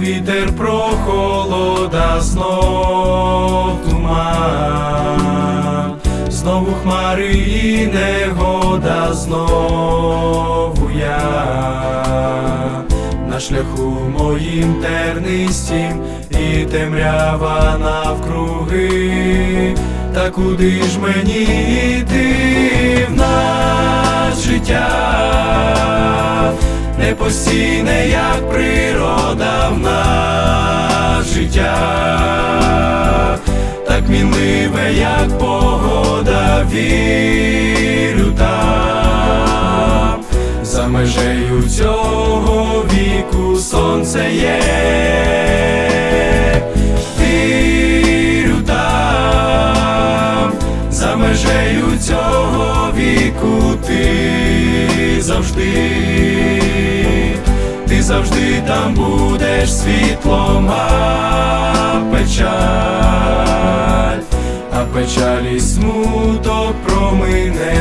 вітер прохолода, знов туман, знову хмари і негода, знову я на шляху моїм тернистім і темрява навкруги, та куди ж мені йти в нас життя? Не постійне, як природа. Так мінливе, як погода, вірю там, за межею цього віку сонце є, вірю за межею цього віку ти завжди, ти завжди там будеш світлом, а печаль і смуток промине.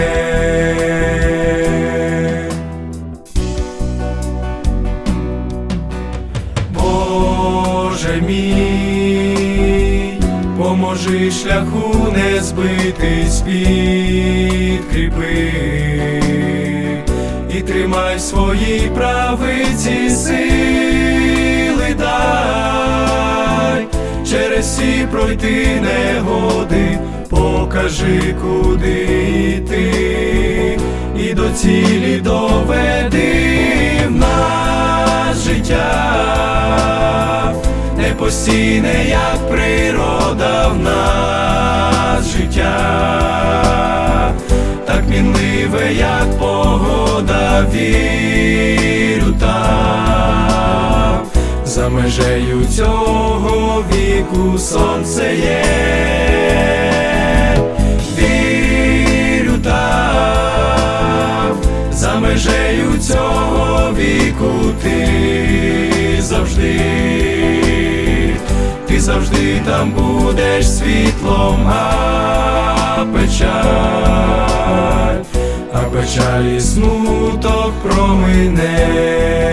Боже мій, поможи шляху не збитись підкріпи і тримай в своїй правиці сили пройти негоди, покажи, куди йти, і до цілі доведи в нас життя, непостійне, як природа в нас життя, так мінливе, як погода, вірю там, за межею цього віку сонце є, вірю там, за межею цього віку ти завжди, ти завжди там будеш світлом, а печаль, а печаль і смуток промине.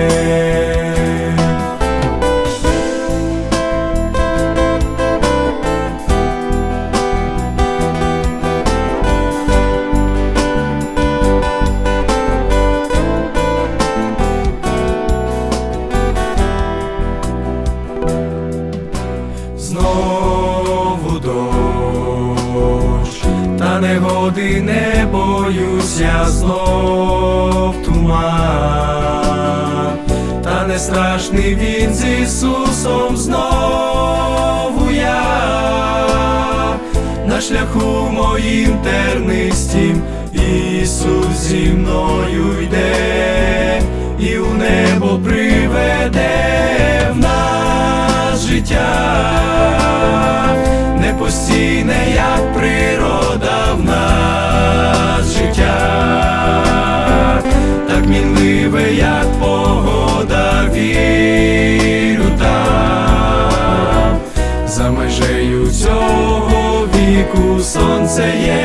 Негоди не боюся, знов туман, та не страшний він з Ісусом знову я. На шляху моїм тернистім, Ісус зі мною йде. І у небо приведе в нас життя, непостійне, як природа в нас сонце є.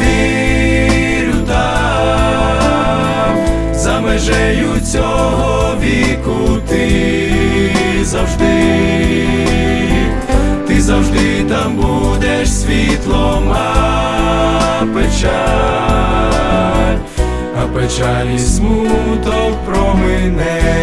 Вірю там, за межею цього віку ти завжди, ти завжди там будеш світлом, а печаль, а печаль і смуток промине.